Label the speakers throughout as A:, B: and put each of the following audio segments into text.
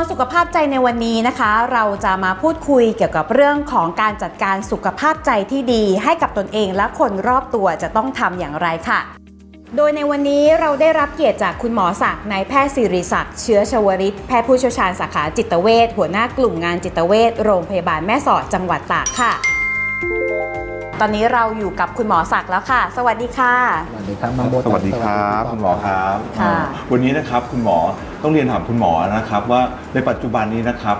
A: นสุขภาพใจในวันนี้นะคะ เราจะมาพูดคุยเกี่ยวกับเรื่องของการจัดการสุขภาพใจที่ดี ให้กับตนเองและคนรอบตัวจะต้องทำอย่างไรค่ะ โดยในวันนี้เราได้รับเกียรติจากคุณหมอศักดิ์นายแพทย์สิริศักดิ์เชื้อชวริตแพทย์ผู้เชี่ยวชาญสาขาจิตเวชหัวหน้ากลุ่มงานจิตเวชโรงพยาบาลแม่สอดจังหวัดตากค่ะ ตอนนี้เราอยู่กับคุณหมอศักดิ์แล้วค่ะ สวัสดีค่ะ
B: สวัสดีครับน้องโบ
C: สวัสดีครับ
B: สวัสดี
C: คุณหมอครับ
A: ค่ะ
C: วันนี้นะครับคุณหมอต้องเรียนถามคุณหมอนะครับ ว่าในปัจจุบันนี้นะครับ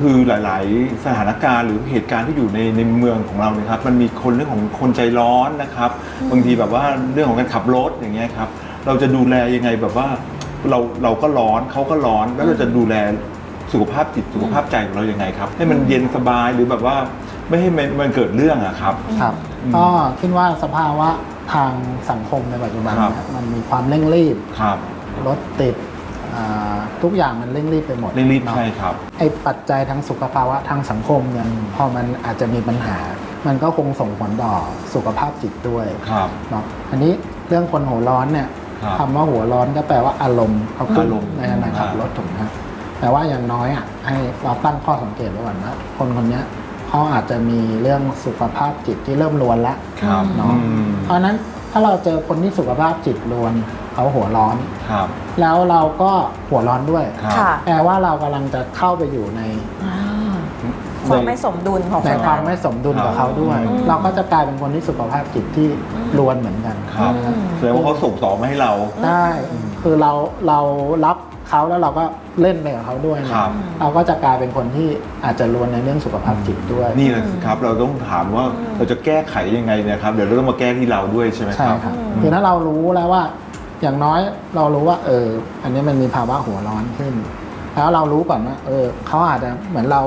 C: คือหลาย ๆ สถานการณ์หรือเหตุการณ์ที่อยู่ในในเมืองของเราเนี่ยครับ มันมีคนเรื่องของคนใจร้อนนะครับ บางทีแบบว่าเรื่องของการขับรถอย่างเงี้ยครับ เราจะดูแลยังไงแบบว่าเราเราก็ร้อนเขาก็ร้อนแล้วเราจะดูแลสุขภาพจิตสุขภาพใจของเรายังไงครับ ให้มันเย็นสบายหรือแบบว่า ไม่ให้มันมันเกิดเรื่องอะครับ
B: ครับ
C: อืม
B: ก็คิดว่าสภาวะทางสังคมในปัจจุบัน
C: ครับ
B: เนี่ยมันมีความเร่งรีบ
C: ครับ
B: รถติดอ่าทุกอย่างมันเร่งรีบไปหมด
C: เร่งรีบ
B: เนาะ
C: ใช่ครับ
B: ไอ้ปัจจัยทางสุขภาวะทางสังคมเนี่ยพอมันอาจจะมีปัญหา มันก็คงส่งผลต่อสุขภาพจิตด้วย
C: ครับ
B: เนาะอันนี้เรื่องคนหัวร้อนเนี่ย
C: ครับ
B: คำว่าหัวร้อนก็แปลว่าอารมณ์เขาขึ้น
C: อารมณ์
B: ในขณะขับ
C: อ่าร
B: ถถูกไหมครับแต่ว่าอย่างน้อยอะให้เราตั้งข้อสังเกตไว้ก่อนว่าคนคนเนี้ย เขาอาจจะมีเรื่องสุขภาพจิตที่เริ่มรวนแล้ว
C: ครับ
B: เนาะ
C: อืม
B: เพราะฉะนั้นถ้าเราเจอคนที่สุขภาพจิตรวนเขาหัวร้อน
C: ครับ
B: แล้วเราก็หัวร้อนด้วย
C: ครับ
A: ค่ะ
B: แปลว่าเรากำลังจะเข้าไปอยู่ใน
A: ความไม่สมดุลของ
B: ใน
A: คน
B: ความ
A: นั้น
B: ไม่สมดุลกับ
C: ครับ
B: เขาด้วย
A: อืม
B: เราก็จะกลายเป็นคนที่สุขภาพจิตที่รวนเหมือนกัน
C: ครับ
A: อืม
C: แสดงว่าเขาส่งต่อมาให้เรา
B: ได้คือเราเรารับ เขาแล้วเราก็เล่นไปกับเขาด้วยเนี่ย
C: ครับ
B: เราก็จะกลายเป็นคนที่อาจจะรวนในเรื่องสุขภาพจิตด้วย
C: นี่แหละสิครับเราต้องถามว่าเราจะแก้ไขยังไงเนะครับ เดี๋ยวเราต้องมาแก้ที่เราด้วยใช่ไหม
B: ใช่
C: ครับ
B: ครับคือถ้าเรารู้แล้วว่า อย่างน้อยเรารู้ว่า เออ อันนี้มันมีภาวะหัวร้อนขึ้น แล้วเรารู้ก่อนว่า เออเขาอาจจะเหมือนเรา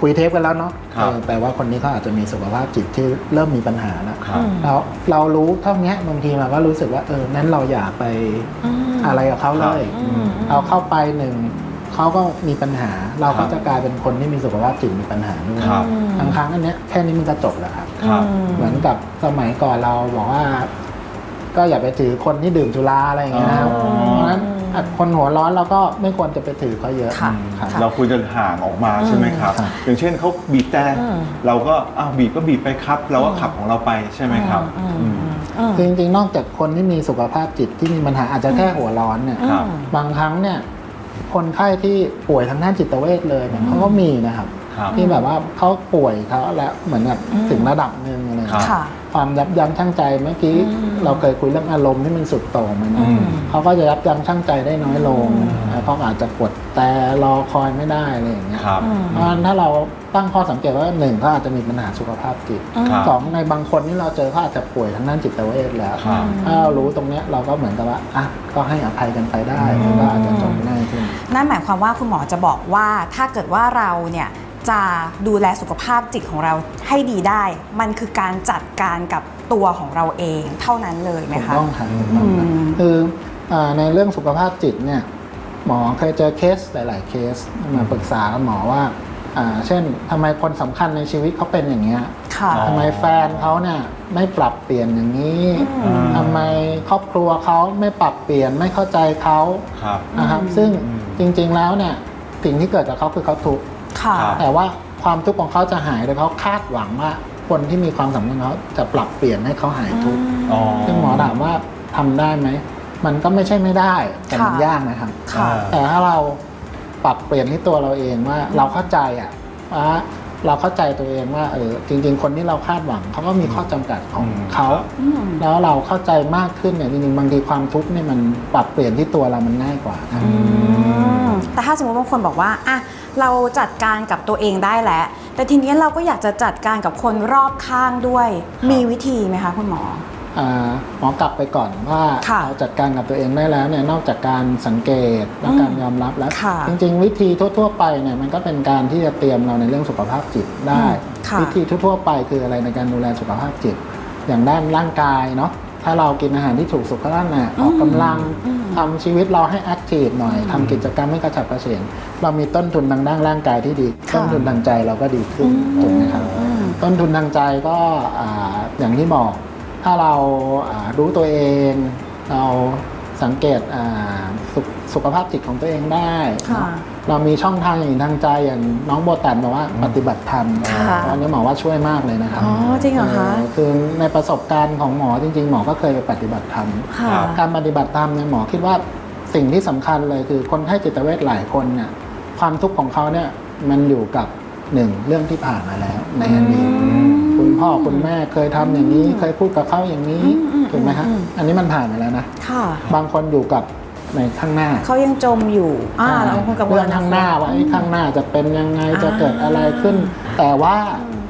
B: คุยเทปกันแล้วเนาะ
C: ครับ
B: เออแต่ว่าคนนี้เขาอาจจะมีสุขภาพจิตที่เริ่มมีปัญหาแล้ว
C: ครับ
B: แล้วเรารู้เท่านี้บางทีเราก็รู้สึกว่าเออนั้นเราอย่าไปอะไรกับเขาเลย
A: อืม
B: เราเข้าไปหนึ่งเขาก็มีปัญหา เราก็
C: ครับ
B: จะกลายเป็นคนที่มีสุขภาพจิตมีปัญหาด้วย
C: ครับ
B: บางครั้งอันเนี้ยแค่นี้มันก็จบแล้วครับ
C: ครับ
B: เหมือนกับสมัยก่อนเราบอกว่า ก็อย่าไปถือคนที่ดื่มสุราอะไรอย่างเงี้ยนะครับ
C: อ๋อ
B: เพราะฉะนั้นอะ คนหัวร้อนเราก็ไม่ควรจะไปถือเขาเยอะ
A: ค่ะ
B: ครับ
C: เราควรจะห่างออกมาใช่ไหมครับ
B: ครับ
C: อย่างเช่นเขาบีบแต่
A: อืม
C: เราก็อ้าวบีบก็บีบไปครับ เราก็ขับของเราไปใช่ไหมครับ
A: อืม
C: อืม
A: อืม
B: คือจริงๆ นอกจากคนที่มีสุขภาพจิตที่มีปัญหาอาจจะแค่หัวร้อนเนี่ย
C: ครับ
B: บางครั้งเนี่ยคนไข้ที่ป่วยทางด้านจิตเวชเลยเนี่ยเขาก็มีนะครับ
C: ครับ
B: ที่แบบว่าเขาป่วยเขาแล้วเหมือนแบบถึงระดับหนึ่งอะไรอย่างเงี้ย
C: ครับ
A: ค่ะ
B: ความยับยั้งชั่งใจเมื่อกี้
A: อืม
B: เราเคยคุยเรื่องอารมณ์ที่มันสุดโต่งมัน
C: อืม
B: เขาก็จะยับยั้งชั่งใจได้น้อยลง
A: อืม
B: แล้วเขาอาจจะกดแต่รอคอยไม่ได้อะไรอย่างเงี้ย
C: ครับ
A: อืม
B: เพราะฉะนั้นถ้าเราตั้งข้อสังเกตว่าหนึ่งเขาอาจจะมีปัญหาสุขภาพจิต
C: ครับ
B: สองในบางคนที่เราเจอเขาอาจจะป่วยทางด้านจิตเวชแล้ว
C: ครับ
B: ถ้าเรารู้ตรงเนี้ยเราก็เหมือนกับว่าอะก็ให้อภัยกันไปได้
C: อืม
B: มันก็อาจจะจบง่ายขึ้น
A: นั่นหมายความว่าคุณหมอจะบอกว่าถ้าเกิดว่าเราเนี่ย จะดูแลสุขภาพจิตของเราให้ดีได้ มันคือการจัดการกับตัวของเราเองเท่านั้นเลยไหม
B: ถูก
A: คะ
B: ต้องครับถูกต้องครับ
A: อืม
B: คืออ่าในเรื่องสุขภาพจิตเนี่ยหมอเคยเจอเคสหลาย ๆ เคสมาปรึกษากับหมอว่าอ่าเช่นทำไมคนสำคัญในชีวิตเขาเป็นอย่างเงี้ย
A: ค่ะ
C: อ๋อ
B: ทำไมแฟนเขาเนี่ยไม่ปรับเปลี่ยนอย่างนี้
A: อืม
B: ทำไมครอบครัวเขาไม่ปรับเปลี่ยนไม่เข้าใจเขา
C: ครับ
B: นะครับ
A: อืม
B: ซึ่ง
C: อืม
B: จริง ๆ แล้วเนี่ยสิ่งที่เกิดกับเขาคือเขาทุกข์
A: ค่ะ
C: ครับ
B: แต่ว่าความทุกข์ของเขาจะหายโดยเขาคาดหวังว่าคนที่มีความสำคัญเขาจะปรับเปลี่ยนให้เขาหายทุกข์
C: อ๋อ
B: ซึ่งหมอถามว่าทำได้ไหม มันก็ไม่ใช่ไม่ได้ แต่มัน
A: ค่ะ
B: ยากนะครับ
A: ค่ะ
B: แต่ถ้าเราปรับเปลี่ยนที่ตัวเราเองว่าเราเข้าใจอะว่าเราเข้าใจตัวเองว่าเออจริง ๆ คนที่เราคาดหวังเขาก็มีข้อจำกัดของ
C: อืม
B: เขา
C: ครับ
A: อืม
B: แล้วเราเข้าใจมากขึ้นเนี่ยจริงๆบางทีความทุกข์เนี่ยมันปรับเปลี่ยนที่ตัวเรามันง่ายกว่าครับ
A: อืมแต่ถ้าสมมติบางคนบอกว่าอะ เราจัดการกับตัวเองได้แล้ว แต่ทีนี้เราก็อยากจะจัดการกับคนรอบข้างด้วย มีวิธีไหมคะคุณหมอ
B: อ่าหมอกลับไปก่อนว่า
A: ค่ะ
B: เราจัดการกับตัวเองได้แล้วเนี่ยนอกจากการสังเกตและ
A: อืม
B: การยอมรับแล้ว
A: ค่ะ
B: จริง ๆ วิธีทั่ว ๆ ไปเนี่ยมันก็เป็นการที่จะเตรียมเราในเรื่องสุขภาพจิตได้
A: อืมค่ะ
B: วิธีทั่ว ๆ ไปคืออะไรในการดูแลสุขภาพจิต อย่างด้านร่างกายเนาะ ถ้าเรากินอาหารที่ถูกสุขลักษณะออกกำลัง
A: อืม
B: ทำชีวิตเราให้แอคทีฟหน่อยทำกิจกรรมให้กระฉับกระเฉงเรามีต้นทุนทางด้านร่างกายที่ดี
A: ค่ะ
B: ต้นทุนทางใจเราก็ดีขึ้นถูกไหมครับ
A: อืม
B: ต้นทุนทางใจก็อ่าอย่างที่บอก ถ้าเราอ่ารู้ตัวเอง เราสังเกตอ่าสุข สุขภาพจิตของตัวเองได้
A: ค่ะ
B: เรามีช่องทางอย่างทางใจอย่างน้องโบตันบอกว่าปฏิบัติธรรม
A: ค่ะ
B: อันนี้หมอว่าช่วยมากเลยนะครับ
A: อ๋อจริงเหรอคะ
B: เออคือในประสบการณ์ของหมอจริง ๆ หมอก็เคยไปปฏิบัติธรรม
A: ค่ะ
C: ครับ
B: การปฏิบัติธรรมเนี่ยหมอคิดว่าสิ่งที่สำคัญเลยคือคนไข้จิตเวชหลายคนเนี่ยความทุกข์ของเขาเนี่ยมันอยู่กับหนึ่งเรื่องที่ผ่านมาแล้ว ในอดีต
A: อืม
B: คุณพ่อคุณแม่เคยทำอย่างนี้ เคยพูดกับเขาอย่างนี้
A: อืมอืม
B: ถูกไหมฮะ
A: อืม
B: อันนี้มันผ่านไปแล้วนะ
A: ค่ะ
B: บางคนอยู่กับ ในข้างหน้า
A: เขายังจมอยู่อ่าเราคงกังวล
B: เรื่องข้างหน้าว่าไอ้ข้างหน้าจะเป็นยังไงจะเกิดอะไรขึ้น แต่ว่า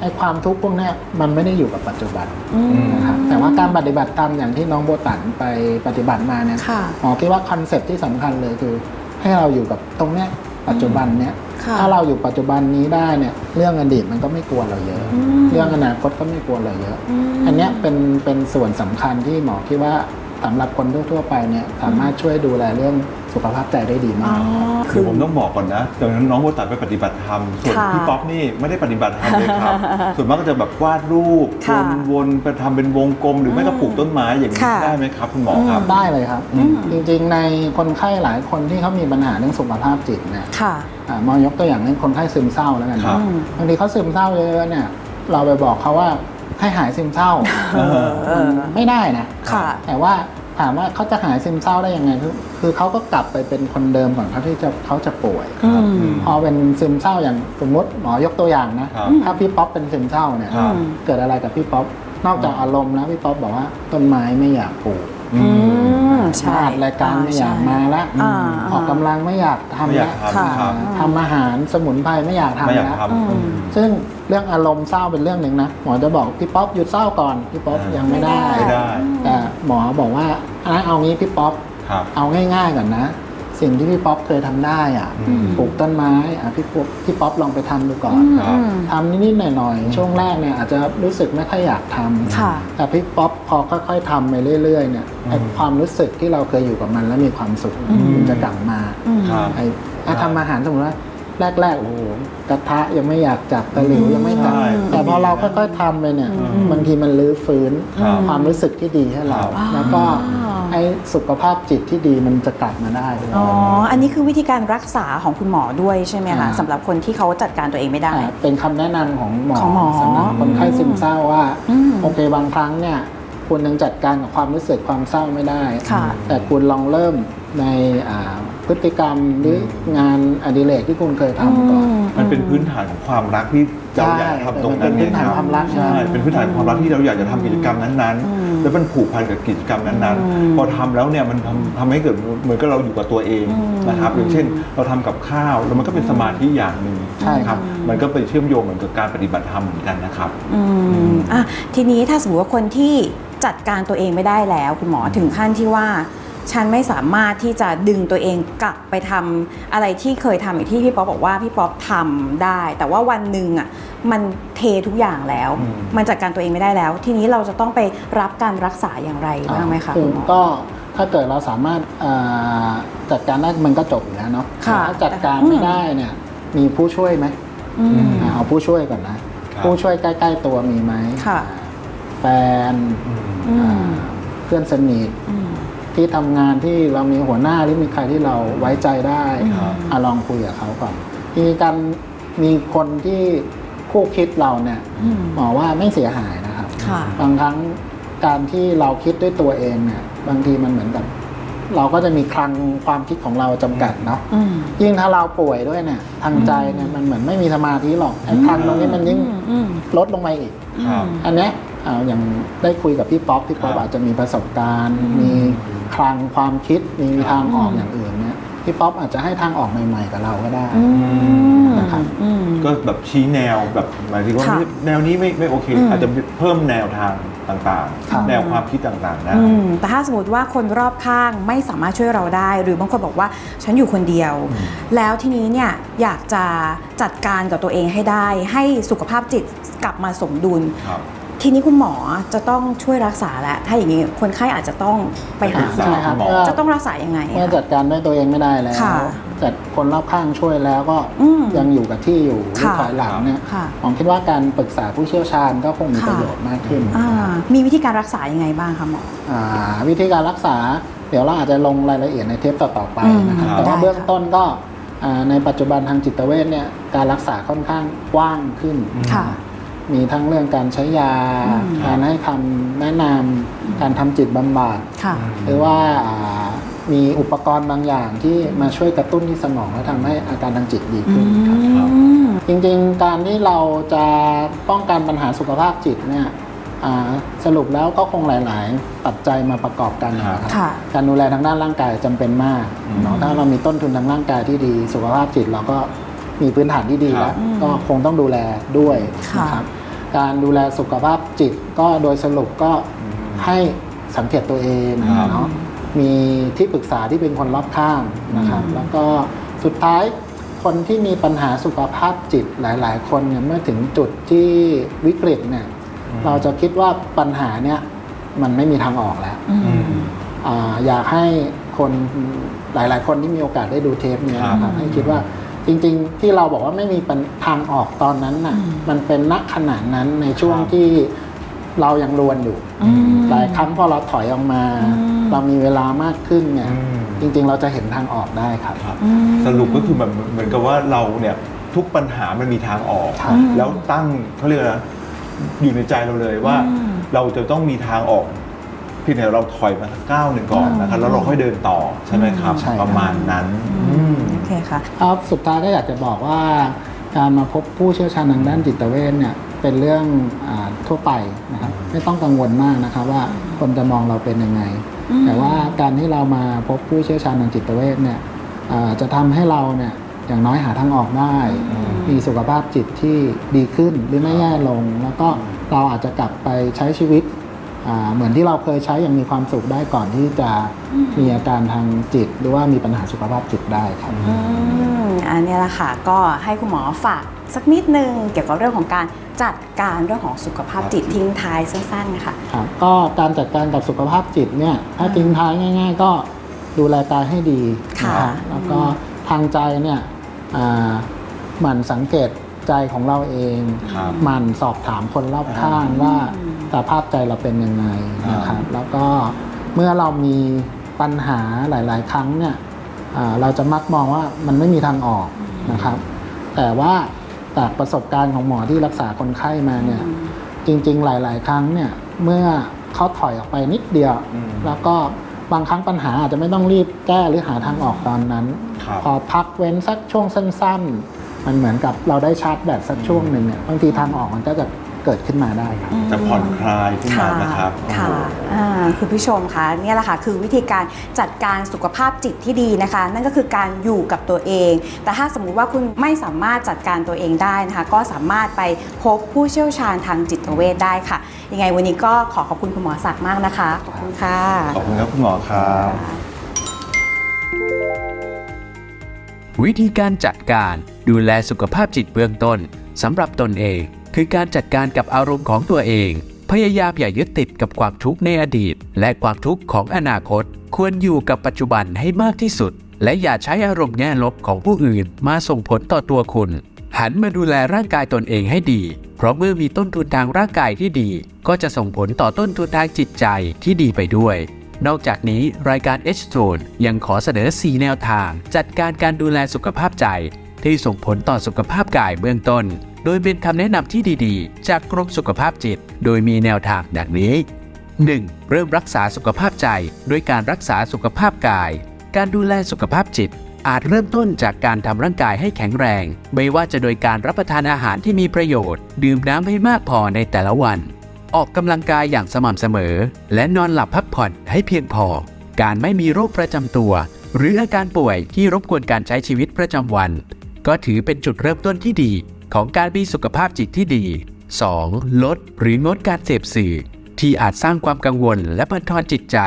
B: ไอ้ความทุกข์พวกเนี้ยมันไม่ได้อยู่กับปัจจุบัน
A: อืม
B: นะครับแต่ว่าการปฏิบัติตามอย่างที่น้องโบตันไปปฏิบัติมาเนี่ย
A: ค่ะ
B: หมอคิดว่าคอนเซ็ปต์ที่สำคัญเลยคือ ให้เราอยู่กับตรงเนี้ยปัจจุบันเนี้ย
A: ค่ะ
B: ถ้าเราอยู่ปัจจุบันนี้ได้เนี่ยเรื่องอดีตมันก็ไม่กลัวเราเยอะ
A: อืม
B: เรื่องอนาคตก็ไม่กลัวเราเยอะ
A: อืม
B: อันเนี้ยเป็นเป็นส่วนสำคัญที่หมอคิดว่า สำหรับคนทั่วๆไปเนี่ยสามารถช่วยดูแลเรื่องสุขภาพใจได้ดี
A: อ๋
B: มา
A: อกคื
C: คืออผมต้องบอกก่อนนะตอนนั้นน้องโบตันไปปฏิบัติธรรม ส่วน
A: ค่ะ
C: พี่ป๊อปนี่ไม่ได้ปฏิบัติธรรมเลยครับ ส่วนมากก็จะแบบวาดรูป
A: ค่ะ
C: วนๆไปทำเป็นวงกลม หรือไม่ก็ปลูกต้นไม้อย่างนี้
A: ค่ะ
C: ได้ไหมครับ คุณหมอครับ
B: ได้เลยครับ
C: อืม
B: จริงๆในคนไข้หลายคนที่เขามีปัญหาเรื่องสุขภาพจิตเนี่ย
A: ค่ะ
B: อ่ามอยกตัวอย่างเรื่องคนไข้ซึมเศร้าแล้วกัน
C: ครับ
B: นะบางทีเขาซึมเศร้าเยอะๆเนี่ย เราไปบอกเขาว่าให้หายซึมเศร้า
C: เออ
A: เออ
B: ไม่ได้นะ
A: ค่ะ
B: แต่ว่า ถามว่าเขาจะหายซึมเศร้าได้ยังไง คือคือเขาก็กลับไปเป็นคนเดิมก่อนเขาที่จะเขาจะป่วย
A: อืม
B: พอเป็นซึมเศร้าอย่างสมมติหมอยกตัวอย่างนะ
C: ครับ
B: ถ้าพี่ป๊อปเป็นซึมเศร้าเนี่ย
C: ครับ
B: เกิดอะไรกับพี่ป๊อปนอกจากอารมณ์แล้วพี่ป๊อปบอกว่าต้นไม้ไม่อยากปลูก
A: อืมใช่
B: มาอัดรายการไม่อยากมาละ
A: อ่า
B: ออกกำลังไม่อยาก
C: ไม่
B: ทำ
C: อยา
B: ละ
C: กทำ
A: ค่ะ
C: ครับ
B: ทำอาหารสมุนไพรไม่อยาก
C: ไม่
B: ทำ
C: อยาก
B: ละ
C: ทำ
A: อืม
B: ซึ่งเรื่องอารมณ์เศร้าเป็นเรื่องหนึ่งนะหมอจะบอกพี่ป๊อปหยุดเศร้าก่อนพี่ป๊อป
C: อ่ายั
B: ยังไม่ได้
C: ไม่ได้
B: แต่ หมอบอกว่าอะเอางี้พี่ป๊อป
C: ครับ
B: เอาง่าย ๆก่อนนะ สิ่งที่พี่ป๊อปเคยทำได้อะ
C: อืม
B: ปลูกต้นไม้อะพี่ป๊อปพี่ป๊อปลองไปทำดูก่อน
C: ครับ
B: ทำนิดๆหน่อยๆ ช่วงแรกเนี่ยอาจจะรู้สึกไม่ค่อยอยากทำ
A: ค่ะ
B: แต่พี่ป๊อปพอค่อยๆทำไปเรื่อยๆเนี่ยไอ้ความรู้สึกที่เราเคยอยู่กับมันแล้วมีความสุขมันจะกลับมา
A: อืม
C: ครับ
B: ไอ้ถ้าทำอาหารสมมติว่า แรกๆโอ้โหกระทะยังไม่อยากจับตะหลิวยังไม่จับ
C: ใช่
B: แต่พอเราค่อยๆทำไปเนี่ย
A: อืม
B: บางทีมันลื้อฟื้น
C: ครับ
B: ความรู้สึกที่ดีให้เรา
C: ครับ
B: แล้วก็ไอ้สุขภาพจิตที่ดีมันจะกลับมาได้ด้วย
A: อ๋อ อันนี้คือวิธีการรักษาของคุณหมอด้วยใช่ไหมคะ
B: อ่า
A: สำหรับคนที่เขาจัดการตัวเองไม่ได้
B: อ่าเป็นคำแนะนำของหมอ
A: ของหมอ
B: สำหรับคนไข้ซึมเศร้าว่า
A: อืม
B: โอเคบางครั้งเนี่ยคุณยังจัดการกับความรู้สึกความเศร้าไม่ได้
A: ค่ะ
B: แต่คุณลองเริ่มในอ่า พฤติกรรมหรืองานอดิเรกที่คุณเคยทำก่อน
C: มันเป็นพื้นฐานของความรักที่เราอยากจะทำตรงนั้น
B: เป็นพื้นฐาน
C: ไง
B: ความรัก
C: ใช่
B: ใช่
C: เป็นพื้นฐานของความรักที่เราอยากจะทำกิจกรรมนั้น
A: อืม
C: ๆแล้วมันผูกพันกับกิจกรรมนั้น
A: อืม
C: ๆพอทำแล้วเนี่ยมันทำทำให้เกิดเหมือนกับเราอยู่กับตัวเอง
A: อืม
C: นะครับอย่างเช่น เราทำกับข้าวแล้วมันก็เป็นสมาธิอย่างหนึ่ง
B: ใช่ครับ
C: มันก็ไปเชื่อมโยงเหมือนกับการปฏิบัติธรรมเหมือนกันนะครับ
A: อืมอะทีนี้ถ้าสมมติว่าคนที่จัดการตัวเองไม่ได้แล้วคุณหมอถึงขั้นที่ว่า ฉันไม่สามารถที่จะดึงตัวเองกลับไปทำอะไรที่เคยทำอย่างที่พี่ป๊อปบอกว่าพี่ป๊อปทำได้ แต่ว่าวันหนึ่งอะมันเททุกอย่างแล้ว
C: อืม
A: มันจัดการตัวเองไม่ได้แล้ว ทีนี้เราจะต้องไปรับการรักษาอย่างไรบ้างไหมคะ
B: คื
A: คุ
B: อ
A: ณหมอ
B: ก็ถ้าเกิดเราสามารถอ่าจัดการได้มันก็จบอยู่แล้วเนาะ
A: ค่ะ
B: ถ้าจัดการ
A: อืม
B: ไม่ได้เนี่ย มีผู้ช่วยไหม
A: อืม
B: อ่าเอาผู้ช่วยก่อนนะ
C: ครับ
B: ผู้ช่วยใกล้ ๆ ตัวมีไหม
A: ค่ะ
B: แฟน
C: อืม
A: อื
B: อ่ามเพื่อนสนิท
A: อืม
B: ที่ทำงานที่เรามีหัวหน้าหรือมีใครที่เราไว้ใจได้
C: ครับ
B: อะลองคุยกับเขาก่อนมีการมีคนที่คู่คิดเราเนี่ย
A: อืม
B: หมอว่าไม่เสียหายนะครับ
A: ค่ะ
B: บางครั้งการที่เราคิดด้วยตัวเองเนี่ยบางทีมันเหมือนกับ เราก็จะมีคลังความคิดของเราจำกัดเนาะ
A: อืม
B: ยิ่งถ้าเราป่วยด้วยเนี่ยทางใจเนี่ยมันเหมือนไม่มีสมาธิหรอกไอ้คลังตรงนี้มันยิ่ง
A: อืม
B: ลดลงไปอีก
C: ครับ
B: อันเนี้ยอ่าอย่างได้คุยกับพี่ป๊อปพี่ป๊อป
C: ครับ
B: อาจจะมีประสบการณ์
A: อืม
B: มี คลังความคิดมี
C: ครับ
B: ทางออกอย่างอื่นเนี่ยพี่ป๊อปอาจจะให้ทางออกใหม่ๆกับเราก็ได้
A: อืม
B: นะครับ
A: อืม
C: ก็แบบชี้แนวแบบหมายถึงว่า
A: ค่ะ
C: แนวนี้ไม่ไม่โอเค
A: อืม
C: อาจจะเพิ่มแนวทางต่าง
B: ครับ
C: ๆ แนวความคิดต่างๆได้
A: อืมแต่ถ้าสมมติว่าคนรอบข้างไม่สามารถช่วยเราได้ หรือบางคนบอกว่าฉันอยู่คนเดียว
C: อืม
A: แล้วทีนี้เนี่ยอยากจะจัดการกับตัวเองให้ได้ ให้สุขภาพจิตกลับมาสมดุล
C: ครับ
A: ทีนี้คุณหมอจะต้องช่วยรักษาแล้วถ้าอย่างนี้คนไข้อาจจะต้องไปหา
C: ไปปรึกษา
B: ใช่ครับ
C: หมอ
B: เมื่อ
A: จะต้องรักษายังไง
B: เมื่อจัดการด้วยตัวเองไม่ได้แล้ว
A: ค่ะ
B: จัดคนรอบข้างช่วยแล้วก็
A: อืม
B: ยังอยู่กับที่อยู่หรือ
A: ค่ะ
B: ถอยหลังเนี่ย
A: ค่ะ
B: ผมคิดว่าการปรึกษาผู้เชี่ยวชาญก็คงมี
A: ค่ะ
B: ประโยชน์มากขึ้น
A: อ่ามีวิธีการรักษายังไงบ้างคะหมอ
B: อ่าวิธีการรักษาจดี๋ยวเราอาจจะลงรายละเอียดในเทปต่อๆไปนะครับ
C: อืม
B: แต่ว่า
A: ได้
B: เบื้อง
A: ค่ะ
B: ต้นก็อ่าในปัจจุบันทางจิตเวชเนี่ยการรักษาค่อนข้างกว้างขึ้น
A: ค่ะ
B: มีทั้งเรื่องการใช้ยา
A: อืม
B: การให้คำแนะนำการทำจิตบำบัด
A: ค่ะ
B: หรือว่าอ่ามีอุปกรณ์บางอย่างที่มาช่วยกระตุ้นที่สมองและทำให้อาการทางจิตดีขึ้นครับ
A: อืม
B: จริงๆ การที่เราจะป้องกันปัญหาสุขภาพจิตเนี่ยอ่าสรุปแล้วก็คงหลาย ๆ ปัจจัยมาประกอบกันนะครับ
A: ค่ะ
B: การดูแลทางด้านร่างกายจำเป็นมาก
C: อืม
B: เนาะถ้าเรามีต้นทุนทางร่างกายที่ดี สุขภาพจิตเราก็ มีพื้นฐานที่ดี
C: ครับ
B: แล้ว ก็คงต้องดูแลด้วย
A: ค่ะ
B: นะครับการดูแลสุขภาพจิตก็โดยสรุปก็ให้สังเกตตัวเอง
C: ครับ
B: เนาะมีที่ปรึกษาที่เป็นคนรอบข้างนะครับ
A: อืม
B: แล้วก็สุดท้ายคนที่มีปัญหาสุขภาพจิตหลาย ๆ คนเนี่ยเมื่อถึงจุดที่วิกฤตเนี่ย
C: อืม
B: เราจะคิดว่าปัญหาเนี่ยมันไม่มีทางออกแล้ว
A: อื
C: อื
A: ม
C: ม
B: อาอยากให้คนหลาย ๆ คนที่มีโอกาสได้ดูเทปเนี้ยนะค
C: ครั
B: รับบให้คิดว่า จริงๆ ที่เราบอกว่าไม่มีปัญทางออกตอนนั้นน่ะ
A: อืม
B: มันเป็นณขณะนั้นในช่วง
C: ครับ
B: ที่เรายังรวนอยู่
A: อืม
B: หลายครั้งพอเราถอยออกมา
A: อืม
B: เรามีเวลามากขึ้นเนี่ย
C: อืม
B: จริง ๆ เราจะเห็นทางออกได้ครับ
C: ครับ
A: อืม
C: สรุปก็คือแบบเหมือนกับว่าเราเนี่ยทุกปัญหามันมีทางออก
B: ครับ
C: แล้วตั้งเขาเรียกอะไรนะอยู่ในใจเราเลยว่า
A: อืม
C: เราจะต้องมีทางออก เพียงแต่เราถอยมาสักก้าวหนึ่งก่อนนะครับแล้วเราค่อยเดินต่อใช่ไหมครับ
B: ใช่ครับ
C: ประมาณนั้นอืม
A: โอเคค่ะ
B: ครับสุดท้ายก็อยากจะบอกว่า การมาพบผู้เชี่ยวชาญทางด้านจิตเวชเนี่ยเป็นเรื่องอาทั่วไปนะครับไม่ต้องกังวลมากนะครับว่าคนจะมองเราเป็นยังไง
A: อืม
B: แต่ว่าการที่เรามาพบผู้เชี่ยวชาญทางจิตเวชเนี่ยอ่าจะทำให้เราเนี่ยอย่างน้อยหาทางออกได้
C: อืม
B: มีสุขภาพจิตที่ดีขึ้นหรือไม่แย่ลง แล้วก็เราอาจจะกลับไปใช้ชีวิตอ่า เหมือนที่เราเคยใช้อย่างมีความสุขได้ก่อนที่จะมีอาการทางจิต หรือว่ามีปัญหาสุขภาพจิตได้ครับ
A: อืมอันเนี้ยแหละค่ะก็ให้คุณหมอฝากสักนิดนึงเกี่ยวกับเรื่องของการจัดการเรื่องของสุขภาพจิตทิ้งท้ายสั้นๆค่ะ
B: ครับก็การจัดการกับสุขภาพจิตเนี่ยถ้าทิ้งท้ายง่าย ๆ ก็ดูแลกายให้ดี
A: ค่ะ
B: นะครับแล้วก็ทางใจเนี่ยอ่าหมั่นสังเกตใจของเราเอง
C: ครับ
B: หมั่นสอบถามคนรอบข้าง
A: อืม
B: ว่า สภาพใจเราเป็นยังไงนะครับแล้วก็เมื่อเรามีปัญหาหลาย ๆ ครั้งเนี่ยอ่าเราจะมักมองว่ามันไม่มีทางออกนะครับ แต่ว่าจากประสบการณ์ของหมอที่รักษาคนไข้มาเนี่ยจริง ๆ หลาย ๆ ครั้งเนี่ยเมื่อเขาถอยออกไปนิดเดียว
C: อืม
B: แล้วก็บางครั้งปัญหาอาจจะไม่ต้องรีบแก้หรือหาทางออกตอนนั้น
C: ครับ
B: พอพักเว้นสักช่วงสั้น ๆ มันเหมือนกับเราได้ชาร์จแบตสักช่วงหนึ่งเนี่ยบางทีทางออกมันก็จะ เกิดขึ้นมาได้ครับ
C: จะผ่อนคลายขึ้นมานะครับ
A: ค่ะ
C: โอ้โห
A: อ่าคือผู้ชมคะเนี่ยแหละค่ะคือวิธีการจัดการสุขภาพจิตที่ดีนะคะ นั่นก็คือการอยู่กับตัวเอง แต่ถ้าสมมุติว่าคุณไม่สามารถจัดการตัวเองได้นะคะ ก็สามารถไปพบผู้เชี่ยวชาญทางจิตเวชได้ค่ะ ยังไงวันนี้ก็ขอขอบคุณคุณหมอศักดิ์มากนะคะ ขอบคุณค่ะ
C: ขอบคุณครับคุณหมอครับ
D: วิธีการจัดการดูแลสุขภาพจิตเบื้องต้นสำหรับตนเอง คือการจัดการกับอารมณ์ของตัวเอง พยายามอย่ายึดติดกับความทุกข์ในอดีต และความทุกข์ของอนาคต ควรอยู่กับปัจจุบันให้มากที่สุด และอย่าใช้อารมณ์แง่ลบของผู้อื่น มาส่งผลต่อตัวคุณ หันมาดูแลร่างกายตนเองให้ดี เพราะเมื่อมีต้นทุนทางร่างกายที่ดี ก็จะส่งผลต่อต้นทุนทางจิตใจที่ดีไปด้วยนอกจากนี้รายการ H Zone ยังขอเสนอ 4 แนวทาง จัดการการดูแลสุขภาพใจ ที่ส่งผลต่อสุขภาพกายเบื้องต้น โดยเป็นคำแนะนำที่ดีๆ จากกรมสุขภาพจิต โดยมีแนวทางดังนี้ 1. เริ่มรักษาสุขภาพใจด้วยการรักษาสุขภาพกาย การดูแลสุขภาพจิต อาจเริ่มต้นจากการทำร่างกายให้แข็งแรง ไม่ว่าจะโดยการรับประทานอาหารที่มีประโยชน์ ดื่มน้ำให้มากพอในแต่ละวัน ออกกำลังกายอย่างสม่ำเสมอ และนอนหลับพักผ่อนให้เพียงพอ การไม่มีโรคประจำตัว หรืออาการป่วยที่รบกวนการใช้ชีวิตประจำวัน ก็ถือเป็นจุดเริ่มต้นที่ดี ของการมีสุขภาพจิตที่ดี 2. ลดหรืองดการเสพสื่อ ที่อาจสร้างความกังวลและบันทอนจิตใจ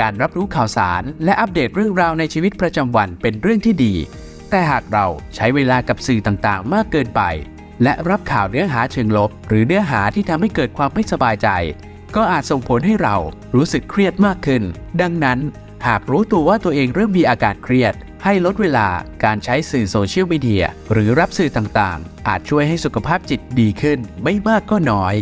D: การรับรู้ข่าวสาร และอัปเดตเรื่องราวในชีวิตประจำวันเป็นเรื่องที่ดี แต่หากเราใช้เวลากับสื่อต่างๆ มากเกินไป และรับข่าวเนื้อหาเชิงลบ หรือเนื้อหาที่ทำให้เกิดความไม่สบายใจ ก็อาจส่งผลให้เรารู้สึกเครียดมากขึ้น ดังนั้น หากรู้ตัวว่าตัวเองเริ่มมีอาการเครียด ให้ลดเวลาการใช้สื่อโซเชียลมีเดียหรือรับสื่อต่างๆ อาจช่วยให้สุขภาพจิตดีขึ้นไม่มากก็น้อย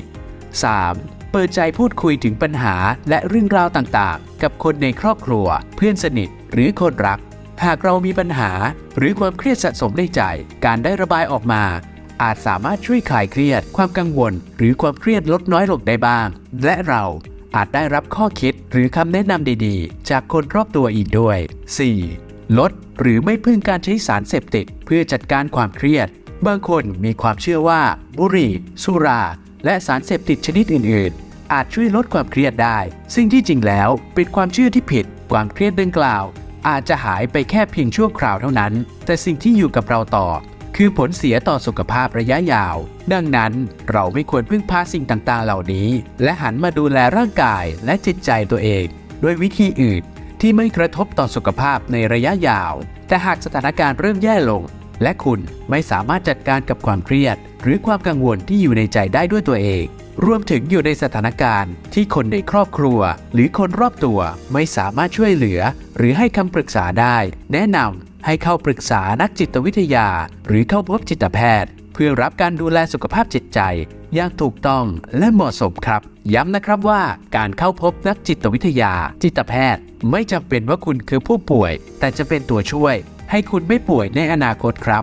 D: 3. เปิดใจพูดคุยถึงปัญหาและเรื่องราวต่างๆ กับคนในครอบครัว เพื่อนสนิท หรือคนรัก หากเรามีปัญหาหรือความเครียดสะสมในใจ การได้ระบายออกมา อาจสามารถช่วยคลายเครียด ความกังวล หรือความเครียดลดน้อยลงได้บ้าง และเราอาจได้รับข้อคิดหรือคำแนะนำดีๆ จากคนรอบตัวอีกด้วย 4. ลดหรือไม่พึ่งการใช้สารเสพติด เพื่อจัดการความเครียด บางคนมีความเชื่อว่า บุหรี่ สุรา และสารเสพติดชนิดอื่น ๆ อาจช่วยลดความเครียดได้ ซึ่งที่จริงแล้วเป็นความเชื่อที่ผิด ความเครียดดังกล่าว อาจจะหายไปแค่เพียงชั่วคราวเท่านั้น แต่สิ่งที่อยู่กับเราต่อ คือผลเสียต่อสุขภาพระยะยาว ดังนั้นเราไม่ควรพึ่งพาสิ่งต่าง ๆ เหล่านี้ และหันมาดูแลร่างกายและจิตใจตัวเอง ด้วยวิธีอื่น ที่ไม่กระทบต่อสุขภาพในระยะยาว แต่หากสถานการณ์เริ่มแย่ลง และคุณไม่สามารถจัดการกับความเครียด หรือความกังวลที่อยู่ในใจได้ด้วยตัวเอง รวมถึงอยู่ในสถานการณ์ที่คนในครอบครัว หรือคนรอบตัวไม่สามารถช่วยเหลือ หรือให้คำปรึกษาได้ แนะนำให้เข้าปรึกษานักจิตวิทยา หรือเข้าพบจิตแพทย์ เพื่อรับการดูแลสุขภาพจิตใจ อย่างถูกต้องและเหมาะสมครับ ย้ำนะครับว่าการเข้าพบนักจิตวิทยา จิตแพทย์ ไม่จำเป็นว่าคุณคือผู้ป่วย แต่จะเป็นตัวช่วย ให้คุณไม่ป่วยในอนาคตครับ